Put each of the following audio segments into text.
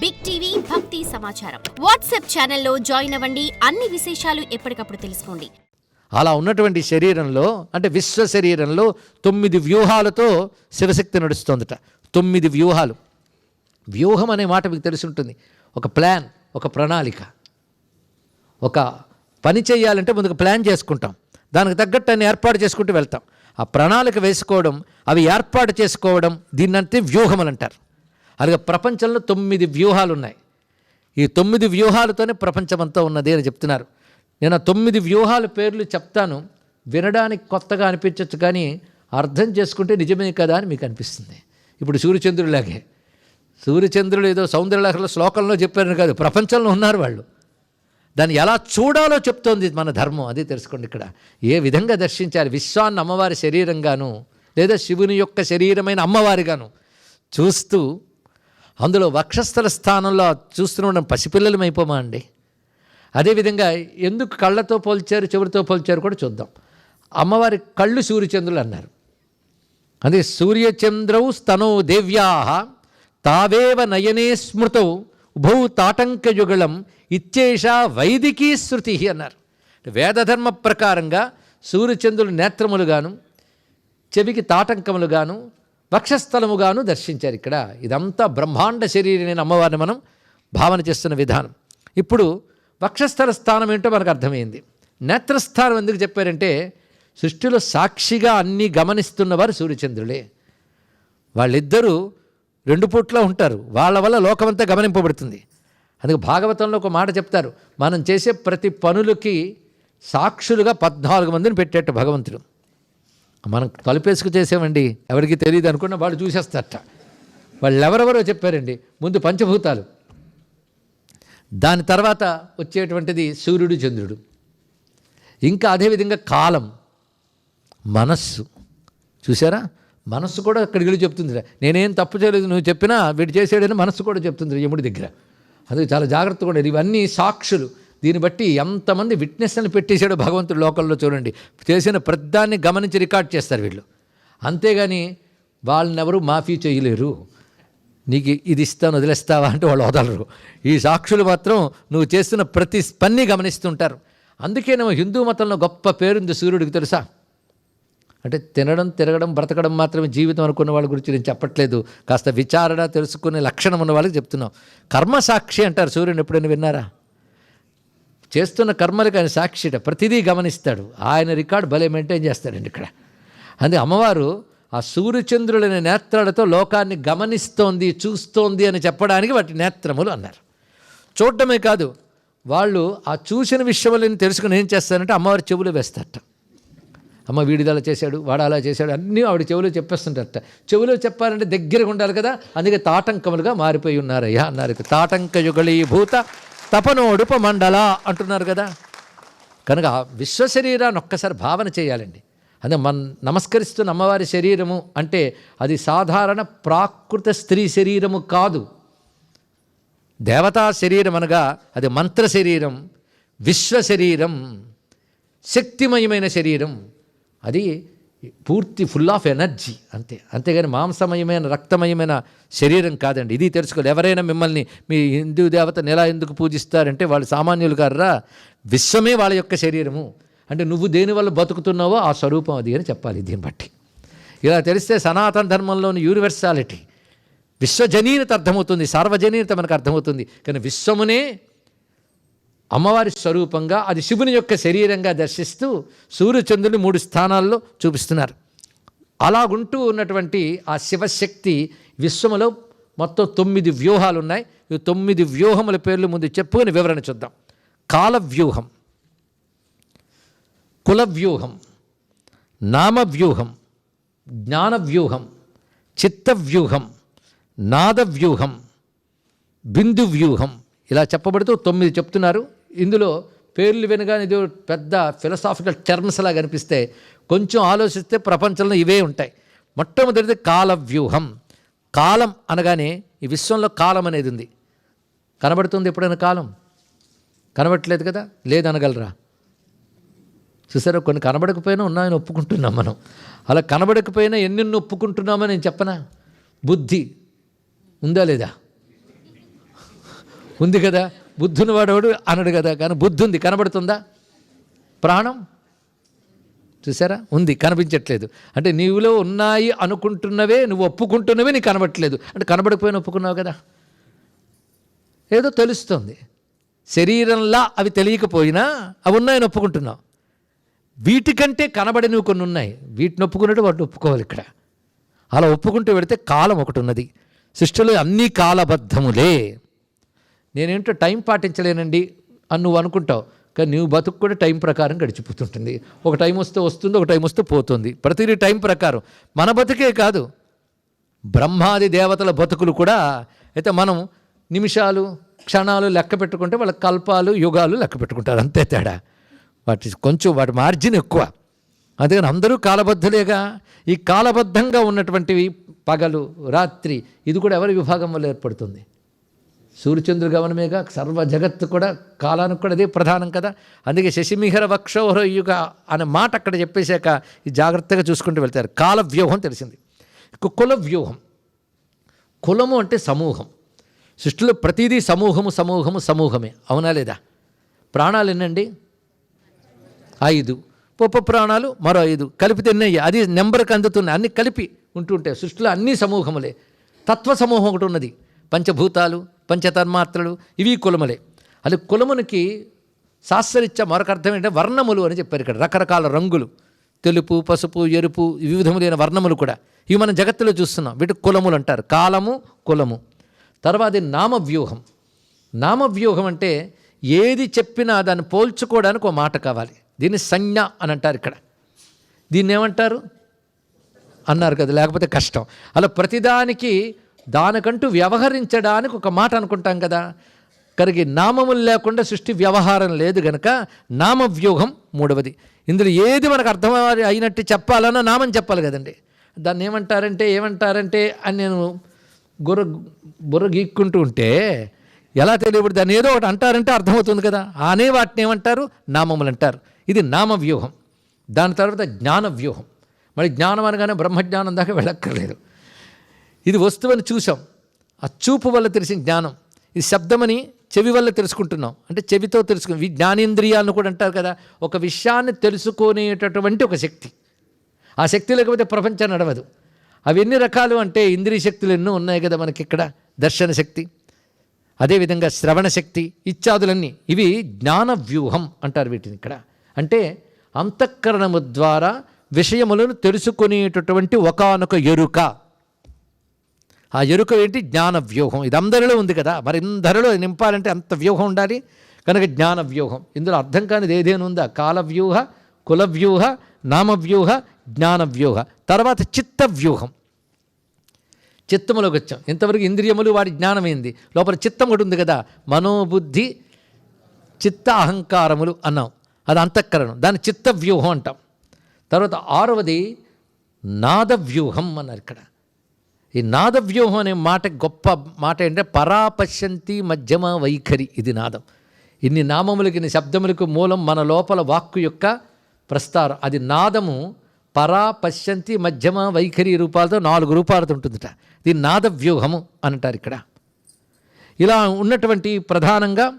Big TV భక్తి సమాచారం WhatsApp ఛానల్లో జాయిన్ అవ్వండి. అన్ని విశేషాలు ఎప్పటికప్పుడు తెలుసుకోండి. అలా ఉన్నటువంటి శరీరంలో అంటే విశ్వ శరీరంలో తొమ్మిది వ్యూహాలతో శివశక్తి నడుస్తోందట. తొమ్మిది వ్యూహాలు. వ్యూహం అనే మాట మీకు తెలిసి ఉంటుంది. ఒక ప్లాన్ ఒక ప్రణాళిక. ఒక పని చేయాలంటే ముందుకు ప్లాన్ చేసుకుంటాం. దానికి తగ్గట్టు అన్ని ఏర్పాటు చేసుకుంటూ వెళ్తాం. ఆ ప్రణాళిక వేసుకోవడం అవి ఏర్పాటు చేసుకోవడం దీన్నంటే వ్యూహములు అంటారు అలాగే ప్రపంచంలో తొమ్మిది వ్యూహాలు ఉన్నాయి ఈ తొమ్మిది వ్యూహాలతోనే ప్రపంచమంతా ఉన్నది అని చెప్తున్నారు. నేను ఆ తొమ్మిది వ్యూహాల పేర్లు చెప్తాను. వినడానికి కొత్తగా అనిపించవచ్చు కానీ అర్థం చేసుకుంటే నిజమే కదా అని మీకు అనిపిస్తుంది. ఇప్పుడు సూర్యచంద్రులాగే. సూర్యచంద్రులు ఏదో సౌందర్యలహరిలో శ్లోకంలో చెప్పారని కాదు ప్రపంచంలో ఉన్నారు వాళ్ళు. దాన్ని ఎలా చూడాలో చెప్తోంది మన ధర్మం అది తెలుసుకోండి ఇక్కడ. ఏ విధంగా దర్శించాలి? విశ్వాన్ని అమ్మవారి శరీరంగాను లేదా శివుని యొక్క శరీరమైన అమ్మవారిగాను చూస్తూ అందులో వక్షస్థల స్థానంలో చూస్తుండడం పసిపిల్లలం అయిపోమా అండి? అదేవిధంగా ఎందుకు కళ్ళతో పోల్చారు చెవులతో పోల్చారు కూడా చూద్దాం. అమ్మవారి కళ్ళు సూర్యచంద్రులు అన్నారు. అదే సూర్యచంద్రౌ స్తనో దేవ్యా తావేవ నయనే స్మృతౌ ఉభౌ తాటంకయుగళం ఇచ్చేష వైదికీ శృతి అన్నారు. వేదధర్మ ప్రకారంగా సూర్యచంద్రులు నేత్రములుగాను చెవికి తాటంకములుగాను వక్షస్థలముగాను దర్శించారు ఇక్కడ. ఇదంతా బ్రహ్మాండ శరీరమైన అమ్మవారిని మనం భావన చేస్తున్న విధానం. ఇప్పుడు వక్షస్థల స్థానం ఏంటో మనకు అర్థమైంది. నేత్రస్థానం ఎందుకు చెప్పారంటే సృష్టిలో సాక్షిగా అన్నీ గమనిస్తున్నవారు సూర్యచంద్రులే. వాళ్ళిద్దరూ రెండు పూట్ల ఉంటారు. వాళ్ళ వల్ల లోకమంతా గమనింపబడుతుంది. అందుకే భాగవతంలో ఒక మాట చెప్తారు. మనం చేసే ప్రతి పనులకి సాక్షులుగా పద్నాలుగు మందిని పెట్టేట భగవంతుడు. మనం తలుపేసుకు చేసామండి. ఎవరికి తెలియదు అనుకున్న వాళ్ళు చూసేస్తారట. వాళ్ళు ఎవరెవరో చెప్పారండి. ముందు పంచభూతాలు. దాని తర్వాత వచ్చేటువంటిది సూర్యుడు చంద్రుడు. ఇంకా అదేవిధంగా కాలం. మనస్సు. చూసారా? మనస్సు కూడా అక్కడికి వెళ్ళి చెప్తుంది నేనేం తప్పు చేయలేదు నువ్వు చెప్పినా వీడు చేసాడని మనస్సు కూడా చెప్తుంది యముడి దగ్గర. అందుకే చాలా జాగ్రత్తగా ఉండేది ఇవన్నీ సాక్షులు. దీన్ని బట్టి ఎంతమంది విట్నెస్ని పెట్టేశాడో భగవంతుడు లోకల్లో చూడండి. చేసిన ప్రతిదాన్ని గమనించి రికార్డ్ చేస్తారు వీళ్ళు. అంతేగాని వాళ్ళని ఎవరు మాఫీ చేయలేరు. నీకు ఇది ఇస్తాను వదిలేస్తావా అంటే వాళ్ళు వదలరు. ఈ సాక్షులు మాత్రం నువ్వు చేస్తున్న ప్రతి పని గమనిస్తుంటారు. అందుకే అందుకేనేమో హిందూ మతంలో గొప్ప పేరుంది సూర్యుడికి తెలుసా? అంటే తినడం తిరగడం బ్రతకడం మాత్రమే జీవితం అనుకున్న వాళ్ళ గురించి నేను చెప్పట్లేదు. కాస్త విచారణ తెలుసుకునే లక్షణం ఉన్న వాళ్ళకి చెప్తున్నాం. కర్మసాక్షి అంటారు సూర్యుని ఎప్పుడైనా విన్నారా? చేస్తున్న కర్మలకు ఆయన సాక్షిట. ప్రతిదీ గమనిస్తాడు. ఆయన రికార్డు భలే మెయింటైన్ చేస్తాడండి ఇక్కడ. అందుకే అమ్మవారు ఆ సూర్యచంద్రులనే నేత్రాలతో లోకాన్ని గమనిస్తోంది చూస్తోంది అని చెప్పడానికి వాటి నేత్రములు అన్నారు. చూడటమే కాదు వాళ్ళు ఆ చూసిన విషయములను తెలుసుకుని ఏం చేస్తారంటే అమ్మవారి చెవులు వేస్తారట. అమ్మ వీడిది అలా చేశాడు వాడు అలా చేశాడు అన్నీ ఆవిడ చెవిలో చెప్పేస్తుంటారట. చెవిలో చెప్పాలంటే దగ్గరగా ఉండాలి కదా అందుకే తాటంకములుగా మారిపోయి ఉన్నారయ్యా అన్నారు. తాటంక యుగళీభూత తపనోడుప మండల అంటున్నారు కదా. కనుక విశ్వశరీరాన్ని విశ్వ ఒక్కసారి భావన చేయాలండి. అదే మన నమస్కరిస్తున్న అమ్మవారి శరీరము అంటే అది సాధారణ ప్రాకృత స్త్రీ శరీరము కాదు. దేవతా శరీరం అనగా అది మంత్ర శరీరం విశ్వ శరీరం శక్తిమయమైన శరీరం. అది పూర్తి ఫుల్ ఆఫ్ ఎనర్జీ అంతే అంతేగాని మాంసమయమైన రక్తమయమైన శరీరం కాదండి. ఇది తెలుసుకోవాలి. ఎవరైనా మిమ్మల్ని మీ హిందూ దేవతను ఎలా ఎందుకు పూజిస్తారంటే వాళ్ళు సామాన్యులు గారా విశ్వమే వాళ్ళ యొక్క శరీరము. అంటే నువ్వు దేనివల్ల బతుకుతున్నావో ఆ స్వరూపం అది అని చెప్పాలి దీన్ని బట్టి. ఇలా తెలిస్తే సనాతన ధర్మంలోని యూనివర్సాలిటీ విశ్వజనీనత అర్థమవుతుంది. సార్వజనీనత మనకు అర్థమవుతుంది. కానీ విశ్వమునే అమ్మవారి స్వరూపంగా అది శివుని యొక్క శరీరంగా దర్శిస్తూ సూర్యచంద్రుని మూడు స్థానాల్లో చూపిస్తున్నారు. అలాగుంటూ ఉన్నటువంటి ఆ శివశక్తి విశ్వములో మొత్తం తొమ్మిది వ్యూహాలు ఉన్నాయి ఈ తొమ్మిది వ్యూహముల పేర్లు ముందు చెప్పుకొని వివరణ చూద్దాం. కాల వ్యూహం కుల వ్యూహం నామ వ్యూహం జ్ఞాన వ్యూహం చిత్త వ్యూహం నాద వ్యూహం బిందు వ్యూహం ఇలా చెప్పబడుతూ తొమ్మిది చెప్తున్నారు. ఇందులో పేర్లు వినగానే ఇది పెద్ద ఫిలసాఫికల్ టర్మ్స్ లాగా అనిపిస్తే కొంచెం ఆలోచిస్తే ప్రపంచంలో ఇవే ఉంటాయి. మొట్టమొదటిది కాల వ్యూహం కాలం అనగానే ఈ విశ్వంలో కాలం అనేది ఉంది. కనబడుతుంది ఎప్పుడైనా కాలం? కనబడట్లేదు కదా? లేదనగలరా? చూసారా కొన్ని కనబడకపోయినా ఉన్నాయని ఒప్పుకుంటున్నాం మనం. అలా కనబడకపోయినా ఎన్నెన్ని ఒప్పుకుంటున్నామని నేను చెప్పనా? బుద్ధి. ఉందా లేదా? ఉంది కదా? బుద్ధుని వాడవాడు అనడు కదా. కానీ బుద్ధి ఉంది కనబడుతుందా? ప్రాణం? చూసారా ఉంది. కనిపించట్లేదు. అంటే నీవులో ఉన్నాయి అనుకుంటున్నవే నువ్వు ఒప్పుకుంటున్నవే నీకు కనబడట్లేదు అంటే కనబడకపోయినా ఒప్పుకున్నావు కదా? ఏదో తెలుస్తుంది. శరీరంలా అవి తెలియకపోయినా అవి ఉన్నాయని ఒప్పుకుంటున్నావు. వీటికంటే కనబడినవి కొన్ని ఉన్నాయి వీటిని ఒప్పుకున్నట్టు వాటిని ఒప్పుకోవాలి ఇక్కడ. అలా ఒప్పుకుంటూ వెళితే కాలం ఒకటి ఉన్నది. సృష్టిలో అన్నీ కాలబద్ధములే. నేనేంటో టైం పాటించలేనండి అని నువ్వు అనుకుంటావు. కానీ నువ్వు బతుకు కూడా టైం ప్రకారం గడిచిపోతుంటుంది. ఒక టైం వస్తే వస్తుంది ఒక టైం వస్తే పోతుంది. ప్రతిదీ టైం ప్రకారం. మన బతుకే కాదు. బ్రహ్మాది దేవతల బతుకులు కూడా అయితే మనం నిమిషాలు క్షణాలు లెక్క పెట్టుకుంటే వాళ్ళ కల్పాలు యుగాలు లెక్క పెట్టుకుంటారు. అంతే తేడా. వాటి కొంచెం వాటి మార్జిన్ ఎక్కువ. అందుకని అందరూ కాలబద్ధులేగా. ఈ కాలబద్ధంగా ఉన్నటువంటివి పగలు రాత్రి ఇది కూడా ఎవరి విభాగం వల్ల ఏర్పడుతుంది? సూర్యచంద్ర గమనమేగా సర్వ జగత్తు కూడా కాలానికి కూడా అదే ప్రధానం కదా. అందుకే శశిమిహర వక్షోహర యుగ అనే మాట అక్కడ చెప్పేశాక జాగ్రత్తగా చూసుకుంటూ వెళ్తారు. కాల వ్యూహం తెలిసింది. కుల వ్యూహం. కులము అంటే సమూహం. సృష్టిలో ప్రతిదీ సమూహము సమూహము సమూహమే. అవునా లేదా? ప్రాణాలు ఎన్నండి? ఐదు. పొప్ప ప్రాణాలు మరో ఐదు. కలిపితే ఎన్నయ్య అది నెంబర్కి అందుతున్నాయి అన్ని కలిపి ఉంటుంటాయి సృష్టిలో అన్ని సమూహములే. తత్వ సమూహం ఒకటి ఉన్నది. పంచభూతాలు పంచతన్మాత్రలు ఇవి కులములే. అది కులమునికి శాస్త్రరీత్యా మరొక అర్థం ఏంటంటే వర్ణములు అని చెప్పారు ఇక్కడ రకరకాల రంగులు. తెలుపు పసుపు ఎరుపు వివిధములైన వర్ణములు కూడా. ఇవి మనం జగత్తులో చూస్తున్నాం. వీటి కులములు అంటారు. కాలము కులము. తర్వాత నామవ్యూహం. నామవ్యూహం అంటే ఏది చెప్పినా దాన్ని పోల్చుకోవడానికి ఒక మాట కావాలి. దీన్ని సంజ్ఞ అని అంటారు ఇక్కడ. దీన్ని ఏమంటారు? అన్నారు కదా లేకపోతే కష్టం. అలా ప్రతిదానికి దానికంటూ వ్యవహరించడానికి ఒక మాట అనుకుంటాం కదా. కరిగి నామములు లేకుండా సృష్టి వ్యవహారం లేదు గనక నామవ్యూహం మూడవది. ఇందులో ఏది మనకు అర్థం అయినట్టు చెప్పాలన్నా నామం చెప్పాలి కదండి. దాన్ని ఏమంటారంటే ఏమంటారంటే అని నేను గుర్ర బుర్ర గీక్కుంటూ ఉంటే ఎలా తెలియబడి దాన్ని ఏదో ఒకటి అంటారంటే అర్థమవుతుంది కదా. అనే వాటిని ఏమంటారు? నామములు అంటారు. ఇది నామవ్యూహం. దాని తర్వాత జ్ఞాన వ్యూహం మరి జ్ఞానం అనగానే బ్రహ్మజ్ఞానం దాకా వెళ్ళక్కర్లేదు. ఇది వస్తువని చూసాం ఆ చూపు వల్ల తెలిసిన జ్ఞానం. ఇది శబ్దమని చెవి వల్ల తెలుసుకుంటున్నాం. అంటే చెవితో తెలుసుకుని జ్ఞానేంద్రియాలను కూడా అంటారు కదా ఒక విషయాన్ని తెలుసుకునేటటువంటి ఒక శక్తి. ఆ శక్తి లేకపోతే ప్రపంచం నడవదు. అవి ఎన్ని రకాలు అంటే ఇంద్రియ శక్తులు ఎన్నో ఉన్నాయి కదా మనకి ఇక్కడ దర్శన శక్తి. అదేవిధంగా శ్రవణ శక్తి ఇత్యాదులన్నీ. ఇవి జ్ఞాన వ్యూహం అంటారు వీటిని ఇక్కడ. అంటే అంతఃకరణము ద్వారా విషయములను తెలుసుకునేటటువంటి ఒకానొక ఎరుక. ఆ ఎరుక ఏంటి? జ్ఞాన వ్యూహం. ఇది అందరిలో ఉంది కదా. మరి అందరిలో నింపాలంటే అంత వ్యూహం ఉండాలి? కనుక జ్ఞాన వ్యూహం. ఇందులో అర్థం కానిది ఏదేనుందా కాలవ్యూహ కాల వ్యూహ కుల వ్యూహ నామవ్యూహ జ్ఞాన వ్యూహ. తర్వాత చిత్త వ్యూహం. చిత్తములోకి వచ్చాం ఇంతవరకు ఇంద్రియములు వాడి జ్ఞానమైంది లోపల చిత్తం ఒకటి ఉంది కదా. మనోబుద్ధి చిత్త అహంకారములు అన్నాం. అది అంతఃకరణం. దాని చిత్త వ్యూహం అంటాం. తర్వాత ఆరవది నాదవ్యూహం అన్నారు ఇక్కడ. ఈ నాదవ్యూహం అనే మాట గొప్ప మాట ఏంటంటే పరాపశ్యంతి మధ్యమ వైఖరి. ఇది నాదం. ఇన్ని నామములకి ఇన్ని శబ్దములకు మూలం మన లోపల వాక్కు యొక్క ప్రస్తారం. అది నాదము పరా పశ్యంతి మధ్యమ వైఖరి రూపాలతో నాలుగు రూపాలతో ఉంటుందిట. దీని నాదవ్యూహము అని అంటారు ఇక్కడ. ఇలా ఉన్నటువంటి ప్రధానంగా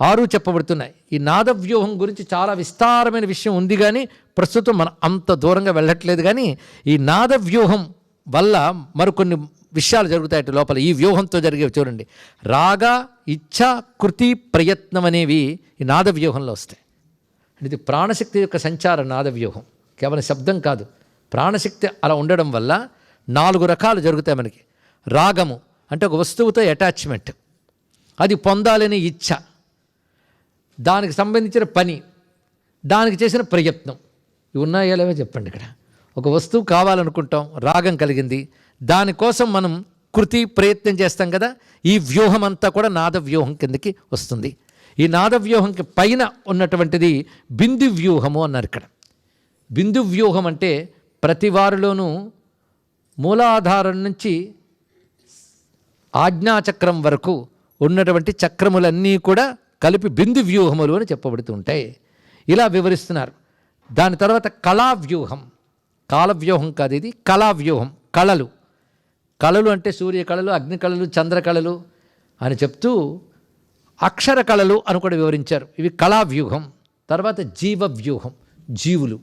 ఆరు చెప్పబడుతున్నాయి. ఈ నాదవ్యూహం గురించి చాలా విస్తారమైన విషయం ఉంది కానీ ప్రస్తుతం మనం అంత దూరంగా వెళ్ళట్లేదు కానీ ఈ నాదవ్యూహం వల్ల మరికొన్ని విషయాలు జరుగుతాయట లోపల. ఈ వ్యూహంతో జరిగేవి చూడండి. రాగ ఇచ్ఛ కృతి ప్రయత్నం అనేవి ఈ నాద వ్యూహంలో వస్తాయి ఇది ప్రాణశక్తి యొక్క సంచార నాద వ్యూహం కేవలం శబ్దం కాదు. ప్రాణశక్తి అలా ఉండడం వల్ల నాలుగు రకాలు జరుగుతాయి మనకి. రాగము అంటే ఒక వస్తువుతో అటాచ్మెంట్. అది పొందాలనే ఇచ్ఛ దానికి సంబంధించిన పని. దానికి చేసిన ప్రయత్నం. ఇవి ఉన్నాయో లేవో చెప్పండి ఇక్కడ. ఒక వస్తువు కావాలనుకుంటాం రాగం కలిగింది. దానికోసం మనం కృతి ప్రయత్నం చేస్తాం కదా ఈ వ్యూహం అంతా కూడా నాద వ్యూహం కిందకి వస్తుంది. ఈ నాద వ్యూహంకి పైన ఉన్నటువంటిది బిందు వ్యూహము అన్నారు ఇక్కడ. బిందు వ్యూహం అంటే ప్రతి వారిలోనూ మూలాధారం నుంచి ఆజ్ఞాచక్రం వరకు ఉన్నటువంటి చక్రములన్నీ కూడా కలిపి బిందు వ్యూహములు అని చెప్పబడుతుంటాయి ఇలా వివరిస్తున్నారు. దాని తర్వాత కళా వ్యూహం. కాలవ్యూహం కాదు ఇది కళా వ్యూహం కళలు. కళలు అంటే సూర్య కళలు అగ్ని కళలు చంద్ర కళలు అని చెప్తూ అక్షర కళలు అని కూడా వివరించారు. ఇవి కళా వ్యూహం తర్వాత జీవ వ్యూహం జీవులు.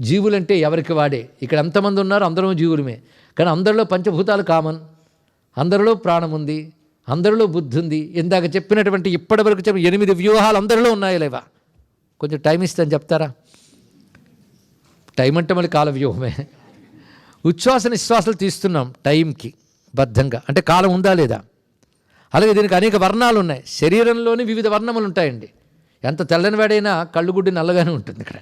జీవులంటే ఎవరికి వాడే? ఇక్కడ ఎంతమంది ఉన్నారు? అందరూ జీవులమే. కానీ అందరిలో పంచభూతాలు కామన్. అందరిలో ప్రాణం ఉంది అందరిలో బుద్ధి ఉంది. ఇందాక చెప్పినటువంటి ఇప్పటివరకు చెప్పిన ఎనిమిది వ్యూహాలు అందరిలో ఉన్నాయో లేవా కొంచెం టైం ఇస్తాను చెప్తారా? టైం అంటే మళ్ళీ కాల వ్యూహమే. ఉచ్ఛ్వాస నిశ్వాసాలు తీస్తున్నాం టైంకి బద్ధంగా. అంటే కాలం ఉందా లేదా? అలాగే దీనికి అనేక వర్ణాలు ఉన్నాయి. శరీరంలోని వివిధ వర్ణములు ఉంటాయండి. ఎంత తెల్లని వాడైనా కళ్ళుగుడ్డి నల్లగానే ఉంటుంది ఇక్కడ.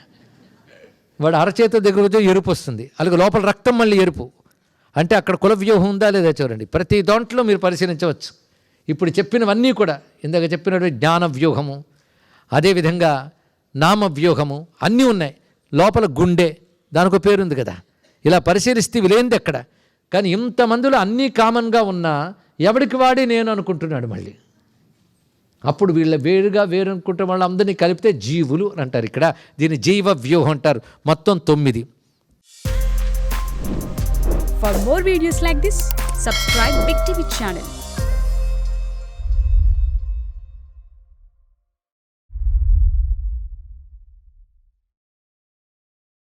వాడు అరచేత దగ్గర వచ్చి ఎరుపు వస్తుంది. అలాగే లోపల రక్తం మళ్ళీ ఎరుపు. అంటే అక్కడ కుల వ్యూహం ఉందా లేదా చూడండి. ప్రతి దాంట్లో మీరు పరిశీలించవచ్చు. ఇప్పుడు చెప్పినవన్నీ కూడా ఇందాక చెప్పినటువంటి జ్ఞాన వ్యూహము అదేవిధంగా నామ వ్యూహము అన్నీ ఉన్నాయి. లోపల గుండె దానికి ఒక పేరు ఉంది కదా. ఇలా పరిశీలిస్తే ఇవి లేనిది ఎక్కడ కానీ ఇంతమందిలో అన్నీ కామన్గా ఉన్నా ఎవడికి వాడి నేను అనుకుంటున్నాడు మళ్ళీ. అప్పుడు వీళ్ళ వేరుగా వేరు అనుకుంటే వాళ్ళందరినీ కలిపితే జీవులు అని అంటారు ఇక్కడ. దీన్ని జీవ వ్యూహం అంటారు. మొత్తం తొమ్మిది. For more videos like this subscribe big TV channel